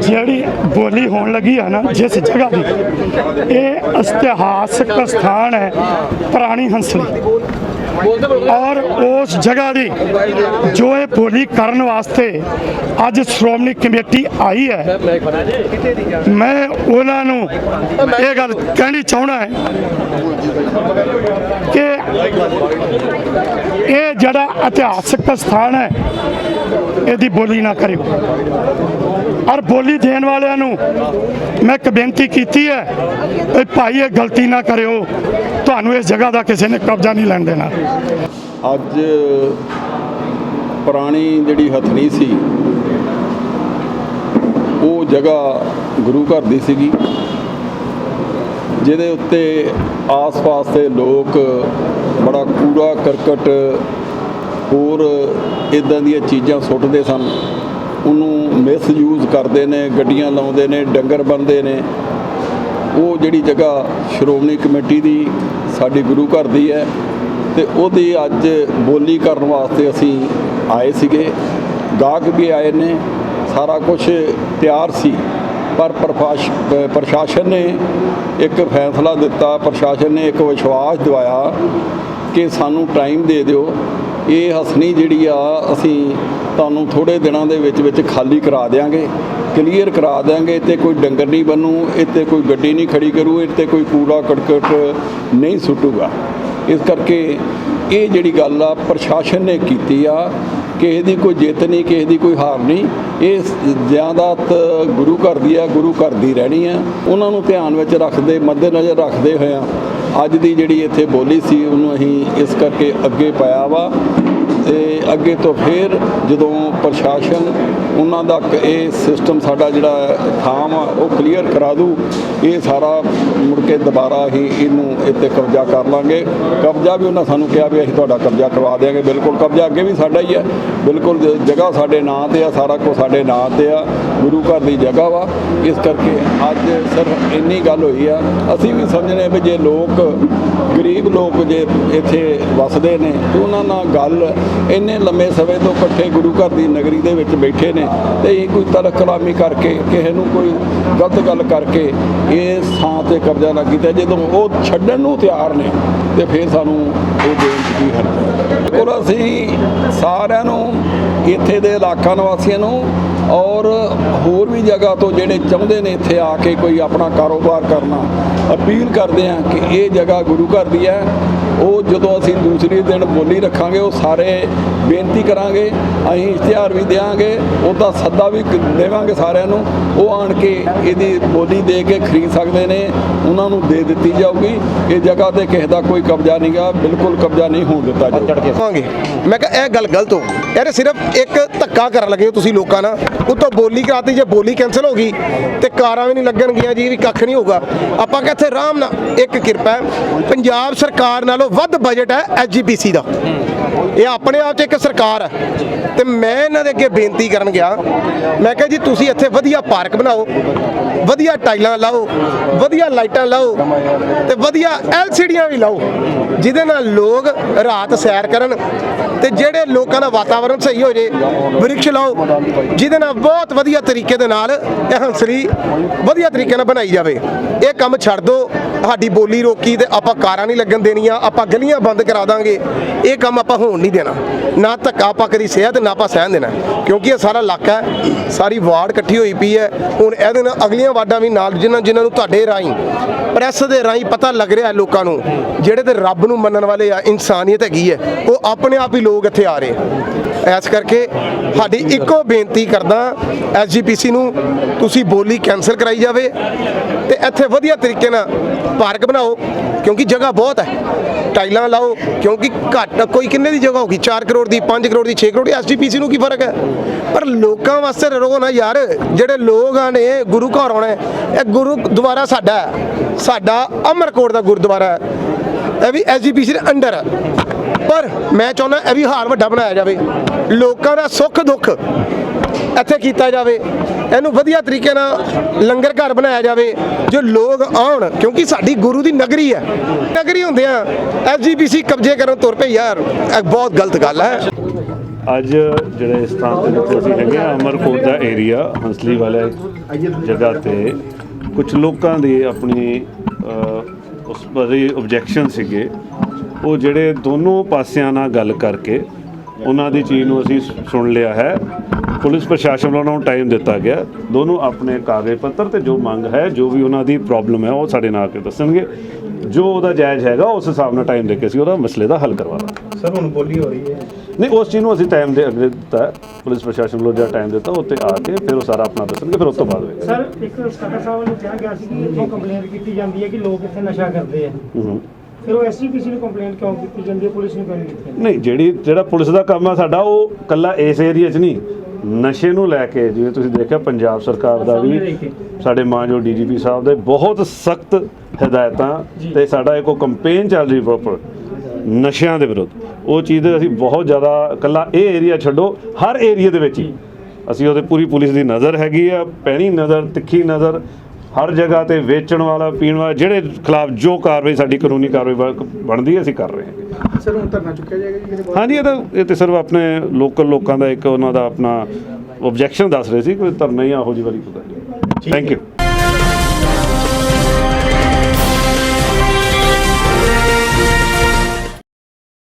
ਜਿਹੜੀ ਬੋਲੀ ਹੋਣ ਲੱਗੀ ਹੈ ਨਾ, ਜਿਸ ਜਗ੍ਹਾ ਦੀ, ਇਹ ਇਤਿਹਾਸਕ ਸਥਾਨ ਹੈ ਪੁਰਾਣੀ ਹੰਸਲੀ। ਔਰ ਉਸ ਜਗ੍ਹਾ ਦੀ ਜੋ ਇਹ ਬੋਲੀ ਕਰਨ ਵਾਸਤੇ ਅੱਜ ਸ਼੍ਰੋਮਣੀ ਕਮੇਟੀ ਆਈ ਹੈ, ਮੈਂ ਉਹਨਾਂ ਨੂੰ ਇਹ ਗੱਲ ਕਹਿਣੀ ਚਾਹਣਾ ਹੈ ਕਿ ਇਹ ਜਿਹੜਾ ਇਤਿਹਾਸਕ ਸਥਾਨ ਹੈ, ਇਹਦੀ ਬੋਲੀ ਨਾ ਕਰਿਓ। ਔਰ ਬੋਲੀ ਦੇਣ ਵਾਲਿਆਂ ਨੂੰ ਮੈਂ ਇੱਕ ਬੇਨਤੀ ਕੀਤੀ ਹੈ ਵੀ ਭਾਈ ਇਹ ਗਲਤੀ ਨਾ ਕਰਿਓ, ਤੁਹਾਨੂੰ ਇਸ ਜਗ੍ਹਾ ਦਾ ਕਿਸੇ ਨੇ ਕਬਜ਼ਾ ਨਹੀਂ ਲੈਣ ਦੇਣਾ। ਅੱਜ ਪੁਰਾਣੀ ਜਿਹੜੀ ਹਥਨੀ ਸੀ, ਉਹ ਜਗ੍ਹਾ ਗੁਰੂ ਘਰ ਦੀ ਸੀਗੀ, ਜਿਹਦੇ ਉੱਤੇ ਆਸ-ਪਾਸ ਦੇ ਲੋਕ ਬੜਾ ਕੂੜਾ, ਕਰਕਟ ਹੋਰ ਇਦਾਂ ਦੀਆਂ ਚੀਜ਼ਾਂ ਸੁੱਟਦੇ ਸਨ। ਉਹਨੂੰ ਮਿਸਯੂਜ਼ ਕਰਦੇ ਨੇ, ਗੱਡੀਆਂ ਲਾਉਂਦੇ ਨੇ, ਡੰਗਰ ਬੰਨਦੇ ਨੇ। ਉਹ ਜਿਹੜੀ ਜਗ੍ਹਾ ਸ਼੍ਰੋਮਣੀ ਕਮੇਟੀ ਦੀ ਸਾਡੀ ਗੁਰੂ ਘਰ ਦੀ ਹੈ ਤੇ ਉਹਦੀ ਅੱਜ ਬੋਲੀ ਕਰਨ ਵਾਸਤੇ ਅਸੀਂ ਆਏ ਸੀਗੇ। ਗਾਹਕ ਵੀ ਆਏ ਨੇ, ਸਾਰਾ ਕੁਝ ਤਿਆਰ ਸੀ, ਪਰ ਪ੍ਰਫਾਸ਼, ਪ੍ਰਸ਼ਾਸਨ ਨੇ ਇੱਕ ਫੈਸਲਾ ਦਿੱਤਾ, ਪ੍ਰਸ਼ਾਸਨ ਨੇ ਇੱਕ ਵਿਸ਼ਵਾਸ ਦਿਵਾਇਆ ਕਿ ਸਾਨੂੰ ਟਾਈਮ ਦੇ ਦਿਓ। ਇਹ ਹਸਨੀ ਜਿਹੜੀ ਆ, ਅਸੀਂ ਤੁਹਾਨੂੰ ਥੋੜੇ ਦਿਨਾਂ ਦੇ ਵਿੱਚ ਵਿੱਚ ਖਾਲੀ ਕਰਾ ਦੇਾਂਗੇ ਕਲੀਅਰ ਕਰਾ ਦਿਆਂਗੇ। ਤੇ ਕੋਈ ਡੰਗਰ ਨਹੀਂ ਬਣੂ, ਇੱਥੇ ਕੋਈ ਗੱਡੀ ਨਹੀਂ ਖੜੀ ਕਰੂ, ਇੱਥੇ ਕੋਈ ਕੂੜਾ ਕੜਕਟ ਨਹੀਂ ਸੁੱਟੂਗਾ। ਇਸ ਕਰਕੇ ਇਹ ਜਿਹੜੀ ਗੱਲ ਆ, ਪ੍ਰਸ਼ਾਸਨ ਨੇ ਕੀਤੀ ਆ, ਕਿਸੇ ਦੀ ਕੋਈ ਜਿੱਤ ਨਹੀਂ, ਕਿਸੇ ਦੀ ਕੋਈ ਹਾਰ ਨਹੀਂ। ਇਹ ਜ਼ਿਆਦਾ ਗੁਰੂ ਘਰ ਦੀ ਆ, ਗੁਰੂ ਘਰ ਦੀ ਰਹਿਣੀ ਆ। ਉਹਨਾਂ ਨੂੰ ਧਿਆਨ ਵਿੱਚ ਰੱਖਦੇ, ਮੱਦੇਨਜ਼ਰ ਰੱਖਦੇ ਹੋਇਆ ਅੱਜ ਦੀ ਜਿਹੜੀ ਇੱਥੇ ਬੋਲੀ ਸੀ ਉਹਨੂੰ ਅਸੀਂ ਇਸ ਕਰਕੇ ਅੱਗੇ ਪਾਇਆ ਵਾ ਤੇ ਅੱਗੇ ਤੋਂ ਫਿਰ ਜਦੋਂ ਪ੍ਰਸ਼ਾਸਨ ਉਹਨਾਂ ਦਾ ਇਹ ਸਿਸਟਮ ਸਾਡਾ ਜਿਹੜਾ ਥਾਮ ਆ, ਉਹ ਕਲੀਅਰ ਕਰਾ ਦੂ, ਇਹ ਸਾਰਾ ਮੁੜ ਕੇ ਦੁਬਾਰਾ ਹੀ ਇਹਨੂੰ ਇੱਥੇ ਕਬਜ਼ਾ ਕਰ ਲਾਂਗੇ। ਕਬਜ਼ਾ ਵੀ ਉਹਨਾਂ ਸਾਨੂੰ ਕਿਹਾ ਵੀ ਅਸੀਂ ਤੁਹਾਡਾ ਕਬਜ਼ਾ ਕਰਵਾ ਦੇਵਾਂਗੇ ਬਿਲਕੁਲ ਕਬਜ਼ਾ ਅੱਗੇ ਵੀ ਸਾਡਾ ਹੀ ਹੈ ਬਿਲਕੁਲ ਜਗ੍ਹਾ ਸਾਡੇ ਨਾਂ ਤੇ ਆ, ਸਾਰਾ ਕੁਝ ਸਾਡੇ ਨਾਂ ਤੇ ਆ। ਗੁਰੂ ਘਰ ਦੀ ਜਗ੍ਹਾ ਵਾ। ਇਸ ਕਰਕੇ ਅੱਜ ਸਿਰਫ ਇੰਨੀ ਗੱਲ ਹੋਈ ਆ। ਅਸੀਂ ਵੀ ਸਮਝਦੇ ਵੀ ਜੇ ਲੋਕ, ਗਰੀਬ ਲੋਕ ਜੇ ਇੱਥੇ ਵਸਦੇ ਨੇ, ਤੇ ਉਹਨਾਂ ਨਾਲ ਗੱਲ ਇੰਨੇ ਲੰਮੇ ਸਮੇਂ ਤੋਂ ਇਕੱਠੇ ਗੁਰੂ ਘਰ ਦੀ ਨਗਰੀ ਦੇ ਵਿੱਚ ਬੈਠੇ ਨੇ ਤੇ ਇਹ ਕੋਈ ਤਲਕ ਕਲਾਮੀ ਕਰਕੇ, ਕਿਸੇ ਨੂੰ ਕੋਈ ਗਲਤ ਗੱਲ ਕਰਕੇ ਇਹ ਥਾਂ ਤੇ ਕਬਜ਼ਾ ਨਾ ਕੀਤਾ। ਜਦੋਂ ਉਹ ਛੱਡਣ ਨੂੰ ਤਿਆਰ ਨੇ ਤੇ ਫਿਰ ਸਾਨੂੰ ਉਹ ਬੇਨਤੀ ਹੈ ਬਿਲਕੁਲ। ਅਸੀਂ ਸਾਰਿਆਂ ਨੂੰ, ਇੱਥੇ ਦੇ ਇਲਾਕਾ ਨਿਵਾਸੀਆਂ ਨੂੰ ਔਰ ਹੋਰ ਵੀ ਜਗ੍ਹਾ ਤੋਂ ਜਿਹੜੇ ਚਾਹੁੰਦੇ ਨੇ ਇੱਥੇ ਆ ਕੇ ਕੋਈ ਆਪਣਾ ਕਾਰੋਬਾਰ ਕਰਨਾ ਅਪੀਲ ਕਰਦੇ ਹਾਂ ਕਿ ਇਹ ਜਗ੍ਹਾ ਗੁਰੂ ਘਰ ਦੀ ਹੈ। ਉਹ ਜਦੋਂ ਅਸੀਂ ਦੂਸਰੇ ਦਿਨ ਬੋਲੀ ਰੱਖਾਂਗੇ ਉਹ ਸਾਰੇ ਬੇਨਤੀ ਕਰਾਂਗੇ ਅਸੀਂ ਇਸ਼ਤਿਹਾਰ ਵੀ ਦੇਵਾਂਗੇ ਉਹਦਾ ਸੱਦਾ ਵੀ ਦੇਵਾਂਗੇ ਸਾਰਿਆਂ ਨੂੰ। ਉਹ ਆਣ ਕੇ ਇਹਦੀ ਬੋਲੀ ਦੇ ਕੇ ਖਰੀਦ ਸਕਦੇ ਨੇ ਉਹਨਾਂ ਨੂੰ ਦੇ ਦਿੱਤੀ ਜਾਊਗੀ। ਇਹ ਜਗ੍ਹਾ ਤੇ ਕਿਸੇ ਦਾ ਕੋਈ ਕਬਜ਼ਾ ਨਹੀਂਗਾ ਬਿਲਕੁਲ ਕਬਜ਼ਾ ਨਹੀਂ ਹੋਣ ਦਿੱਤਾ ਜਾਊਗਾ। ਮੈਂ ਕਿਹਾ ਇਹ ਗੱਲ ਗਲਤ ਹੋ ਗਈ। ਯਾਰ ਸਿਰਫ ਇੱਕ ਧੱਕਾ ਕਰਨ ਲੱਗੇ ਹੋ ਤੁਸੀਂ ਲੋਕਾਂ ਨਾਲ। ਉਤੋਂ ਬੋਲੀ ਕਰਾਤੀ, ਜੇ ਬੋਲੀ ਕੈਨਸਲ ਹੋ ਗਈ, ਤੇ ਕਾਰਾਂ ਵੀ ਨਹੀਂ ਲੱਗਣਗੀਆਂ ਜੀ, ਵੀ ਕੱਖ ਨਹੀਂ ਹੋਊਗਾ। ਆਪਾਂ ਕਿੱਥੇ ਆਰਾਮ ਨਾਲ, ਇੱਕ ਕਿਰਪਾ ਪੰਜਾਬ ਸਰਕਾਰ ਨਾਲੋਂ ਵੱਧ ਬਜਟ ਹੈ ਐਸਜੀਪੀਸੀ ਦਾ। ਇਹ ਆਪਣੇ ਆਪ 'ਚ ਇੱਕ ਸਰਕਾਰ ਹੈ। ਤੇ ਮੈਂ ਇਹਨਾਂ ਦੇ ਅੱਗੇ ਬੇਨਤੀ ਕਰਨ ਗਿਆ। ਮੈਂ ਕਿਹਾ ਜੀ, ਤੁਸੀਂ ਇੱਥੇ ਵਧੀਆ ਪਾਰਕ ਬਣਾਓ, ਵਧੀਆ ਟਾਈਲਾਂ ਲਾਓ, ਵਧੀਆ ਲਾਈਟਾਂ ਲਾਓ, ਤੇ ਵਧੀਆ ਐਲਸੀਡੀਆਂ ਵੀ ਲਾਓ। ਜਿਹਦੇ ਨਾਲ ਲੋਕ ਰਾਤ ਸੈਰ ਕਰਨ ਤੇ ਜਿਹੜੇ ਲੋਕਾਂ ਦਾ ਵਾਤਾਵਰਣ ਸਹੀ ਹੋ ਜੇ, ਵ੍ਰਿਕਸ਼ ਲਾਓ, ਜਿਹਦੇ ਨਾਲ ਬਹੁਤ ਵਧੀਆ ਤਰੀਕੇ ਦੇ ਨਾਲ ਇਹ ਹੰਸਲੀ ਵਧੀਆ ਤਰੀਕੇ ਨਾਲ ਬਣਾਈ ਜਾਵੇ। ਇਹ ਕੰਮ ਛੱਡ ਦਿਓ ਸਾਡੀ ਬੋਲੀ ਰੋਕੀ ਤੇ ਆਪਾਂ ਕਾਰਾਂ ਨਹੀਂ ਲੱਗਣ ਦੇਣੀਆਂ, ਆਪਾਂ ਗਲੀਆਂ ਬੰਦ ਕਰਾ ਦਾਂਗੇ। ਇਹ ਕੰਮ ਆਪਾਂ ਹੋਣ ਨਹੀਂ ਦੇਣਾ। ਨਾ ਧੱਕਾ ਆਪਾਂ ਕਦੀ ਸਿਆ ਤੇ ਨਾ ਆਪਾਂ ਸਹਿਣ ਦੇਣਾ। ਕਿਉਂਕਿ ਇਹ ਸਾਰਾ ਇਲਾਕਾ ਹੈ, ਸਾਰੀ ਵਾਰਡ ਇਕੱਠੀ ਹੋਈ ਪਈ ਹੈ। ਹੁਣ ਇਹਦੇ ਨਾਲ ਅਗਲੀਆਂ ਵਾਰਡਾਂ ਵੀ ਨਾਲ, ਜਿਨ੍ਹਾਂ ਜਿਨ੍ਹਾਂ ਨੂੰ ਤੁਹਾਡੇ ਰਾਹੀਂ, ਪ੍ਰੈਸ ਦੇ ਰਾਹੀਂ ਪਤਾ ਲੱਗ ਰਿਹਾ ਲੋਕਾਂ ਨੂੰ, ਜਿਹੜੇ ਤੇ ਰੱਬ ਨੂੰ ਮੰਨਣ ਵਾਲੇ ਆ, ਇਨਸਾਨੀਅਤ ਹੈਗੀ ਹੈ, ਉਹ ਆਪਣੇ ਆਪ ਹੀ ਲੋਕ ਇੱਥੇ ਆ ਰਹੇ। ਇਸ ਕਰਕੇ ਸਾਡੀ ਇੱਕੋ ਬੇਨਤੀ ਕਰਦਾ ਐਸਜੀਪੀਸੀ ਨੂੰ, ਤੁਸੀਂ ਬੋਲੀ ਕੈਨਸਲ ਕਰਾਈ ਜਾਵੇ ਤੇ ਇੱਥੇ ਵਧੀਆ ਤਰੀਕੇ ਨਾਲ ਪਾਰਕ ਬਣਾਓ, ਕਿਉਂਕਿ ਜਗ੍ਹਾ ਬਹੁਤ ਹੈ। ਟਾਈਲਾਂ ਲਾਓ, ਕਿਉਂਕਿ ਘੱਟ ਕੋਈ ਕਿੰਨੇ ਦੀ ਜਗ੍ਹਾ ਹੋਗੀ 4 ਕਰੋੜ ਦੀ 5 ਕਰੋੜ ਦੀ 6 ਕਰੋੜ ਦੀ ਐਸਜੀਪੀਸੀ ਨੂੰ ਕੀ ਫ਼ਰਕ ਹੈ? ਪਰ ਲੋਕਾਂ ਵਾਸਤੇ ਰੋ ਨਾ ਯਾਰ, ਜਿਹੜੇ ਲੋਕ ਆ ਨੇ, ਗੁਰੂ ਘਰ ਆਉਣਾ ਇਹ ਗੁਰੂ ਦੁਆਰਾ ਸਾਡਾ ਸਾਡਾ ਅਮਰਕੋਟ ਦਾ ਗੁਰਦੁਆਰਾ ਹੈ। ਇਹ ਵੀ ਐਸਜੀਪੀਸੀ ਦੇ ਅੰਡਰ ਹੈ। ਪਰ ਮੈਂ ਚਾਹੁੰਦਾ ਇਹ ਵੀ ਹਾਲ ਵੱਡਾ ਬਣਾਇਆ ਜਾਵੇ। ਲੋਕਾਂ ਦਾ ਸੁੱਖ ਦੁੱਖ ਇੱਥੇ ਕੀਤਾ ਜਾਵੇ। ਇਹਨੂੰ ਵਧੀਆ ਤਰੀਕੇ ਨਾਲ ਲੰਗਰ ਘਰ ਬਣਾਇਆ ਜਾਵੇ ਜੋ ਲੋਕ ਆਉਣ ਕਿਉਂਕਿ ਸਾਡੀ ਗੁਰੂ ਦੀ ਨਗਰੀ ਹੈ। ਨਗਰੀ ਹੁੰਦਿਆਂ ਐਸਜੀਪੀਸੀ ਕਬਜ਼ੇ ਕਰਨ ਤੁਰ ਪਈ ਯਾਰ। ਇਹ ਬਹੁਤ ਗਲਤ ਗੱਲ ਹੈ। ਅੱਜ ਜਿਹੜੇ ਇਸ ਥਾਂ ਤੇ ਜਿੱਥੇ ਅਸੀਂ ਹੈਗੇ ਆ ਅਮਰਕੋਟ ਦਾ ਏਰੀਆ ਹੰਸਲੀ ਵਾਲੇ ਜਗ੍ਹਾ ਤੇ ਕੁਝ ਲੋਕਾਂ ਦੀ ਆਪਣੀ ਅਹ, ਉਸ ਬਾਰੇ ਆਬਜੈਕਸ਼ਨ ਸੀਗੇ। ਉਹ ਜਿਹੜੇ ਦੋਨੋਂ ਪਾਸਿਆਂ ਨਾਲ ਗੱਲ ਕਰਕੇ ਉਹਨਾਂ ਦੀ ਚੀਜ਼ ਨੂੰ ਅਸੀਂ ਸੁਣ ਲਿਆ ਹੈ। ਪੁਲਿਸ ਪ੍ਰਸ਼ਾਸਨ ਵੱਲੋਂ ਉਹਨਾਂ ਨੂੰ ਟਾਈਮ ਦਿੱਤਾ ਗਿਆ। ਦੋਨੋਂ ਆਪਣੇ ਕਾਗਜ਼ ਪੱਤਰ ਤੇ ਜੋ ਮੰਗ ਹੈ ਜੋ ਵੀ ਉਹਨਾਂ ਦੀ ਪ੍ਰੋਬਲਮ ਹੈ ਉਹ ਸਾਡੇ ਨਾਲ ਆ ਕੇ ਦੱਸਣਗੇ। ਜੋ ਉਹਦਾ ਜਾਇਜ਼ ਹੈਗਾ ਉਸ ਹਿਸਾਬ ਨਾਲ ਟਾਈਮ ਦੇ ਕੇ ਅਸੀਂ ਉਹਦਾ ਮਸਲੇ ਦਾ ਹੱਲ ਕਰਵਾਵਾਂਗੇ ਸਰ ਹੁਣ ਬੋਲੀ ਹੋ ਰਹੀ ਹੈ। ਨਹੀਂ ਉਸ ਚੀਜ਼ ਨੂੰ ਅਸੀਂ ਟਾਈਮ ਦੇ ਅੱਗੇ ਦਿੱਤਾ। ਪੁਲਿਸ ਪ੍ਰਸ਼ਾਸਨ ਵੱਲੋਂ ਜਿਹੜਾ ਟਾਈਮ ਦਿੱਤਾ ਉੱਤੇ ਆ ਕੇ ਫਿਰ ਉਹ ਸਾਰਾ ਆਪਣਾ ਦੱਸਣਗੇ ਫਿਰ ਉਸ ਤੋਂ ਬਾਅਦ ਸਰ ਇੱਕ ਸਟਾਟਰ ਸਾਹਿਬ ਨੂੰ ਕਿਹਾ ਗਿਆ ਸੀ ਕਿ ਇੱਥੋਂ ਕੰਪਲੇਂਟ ਕੀਤੀ ਜਾਂਦੀ ਹੈ ਕਿ ਲੋਕ ਇੱਥੇ ਨਸ਼ਾ ਕਰਦੇ ਆ। ਹੂੰ। ਫਿਰ ਉਹ ਐਸਜੀਪੀਸੀ ਨੂੰ ਕੰਪਲੇਂਟ ਕਿਉਂ ਕੀਤੀ? ਜਾਂਦੀ ਹੈ ਪੁਲਿਸ ਨੂੰ ਕਿਉਂ ਨਹੀਂ ਕੀਤੀ ਨਹੀਂ ਜਿਹੜੀ ਜਿਹੜਾ ਪੁਲਿਸ ਦਾ ਕੰਮ ਆ ਸਾਡਾ ਉਹ ਕੱਲਾ ਇਸ ਏਰੀਆ 'ਚ ਨਹੀਂ। ਨਸ਼ੇ ਨੂੰ ਲੈ ਕੇ ਜਿਵੇਂ ਤੁਸੀਂ ਦੇਖਿਆ ਪੰਜਾਬ ਸਰਕਾਰ ਦਾ ਵੀ ਸਾਡੇ ਮਾਨਯੋਗ ਡੀਜੀਪੀ ਸਾਹਿਬ ਦੇ ਬਹੁਤ ਸਖਤ ਹਦਾਇਤਾਂ ਤੇ ਸਾਡਾ ਇੱਕ ਉਹ ਕੰਪੇਨ ਚੱਲ ਰਹੀ ਪ੍ਰੋਪਰ ਨਸ਼ਿਆਂ ਦੇ ਵਿਰੁੱਧ। ਉਹ ਚੀਜ਼ ਦੇ ਅਸੀਂ ਬਹੁਤ ਜ਼ਿਆਦਾ ਕੱਲਾ ਇਹ ਏਰੀਆ ਛੱਡੋ ਹਰ ਏਰੀਆ ਦੇ ਵਿੱਚ ਹੀ। ਅਸੀਂ ਉਹਦੇ ਪੂਰੀ ਪੁਲਿਸ ਦੀ ਨਜ਼ਰ ਹੈਗੀ ਆ ਪੈਣੀ ਨਜ਼ਰ ਤਿੱਖੀ ਨਜ਼ਰ ਹਰ ਜਗ੍ਹਾ ਤੇ ਵੇਚਣ ਵਾਲਾ ਪੀਣ ਵਾਲਾ ਜਿਹੜੇ ਖਿਲਾਫ ਜੋ ਕਾਰਵਾਈ ਸਾਡੀ ਕਾਨੂੰਨੀ ਕਾਰਵਾਈ ਬਣ- ਬਣਦੀ ਹੈ ਅਸੀਂ ਕਰ ਰਹੇ ਹਾਂ। ਸਰ ਹੁਣ ਧਰਨਾ ਚੁੱਕਿਆ ਜਾਏਗਾ ਜੀ ਕਿਹਦੇ ਹਾਂਜੀ ਇਹ ਤਾਂ ਇਹ ਤੇ ਸਿਰਫ ਆਪਣੇ ਲੋਕਲ ਲੋਕਾਂ ਦਾ ਇੱਕ ਉਹਨਾਂ ਦਾ ਆਪਣਾ ਆਬਜੈਕਸ਼ਨ ਦੱਸ ਰਹੇ ਸੀ ਕੋਈ ਧਰਨਾ ਹੀ ਇਹੋ ਜਿਹੀ ਵਾਲੀ ਕੋਈ ਥੈਂਕ ਯੂ